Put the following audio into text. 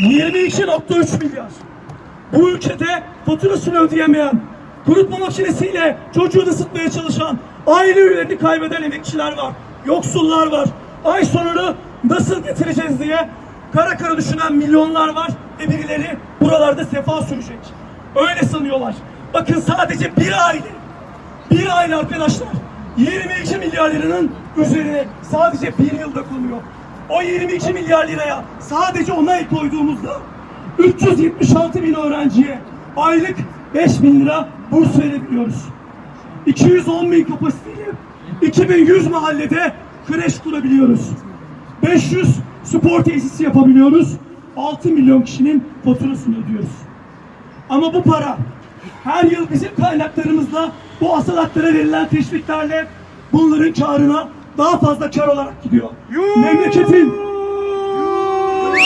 22.3 milyar. Bu ülkede faturasını ödeyemeyen, kurutma makinesiyle çocuğunu ısıtmaya çalışan, aile üyelerini kaybeden emekçiler var, yoksullar var. Ay sonunu nasıl getireceğiz diye kara kara düşünen milyonlar var ve birileri buralarda sefa sürecek. Öyle sanıyorlar. Bakın sadece bir aile, bir aile arkadaşlar 22 milyar liranın üzerine sadece bir yılda konuyor. O 22 milyar liraya sadece ona el koyduğumuzda 376 bin öğrenciye aylık 5 bin lira burs verebiliyoruz. 210 bin kapasiteli 2100 mahallede kreş kurabiliyoruz. 500 spor tesisi yapabiliyoruz. 6 milyon kişinin faturasını ödüyoruz. Ama bu para her yıl bizim kaynaklarımızla bu asalaklara verilen teşviklerle bunların karına daha fazla kar olarak gidiyor. Memleketin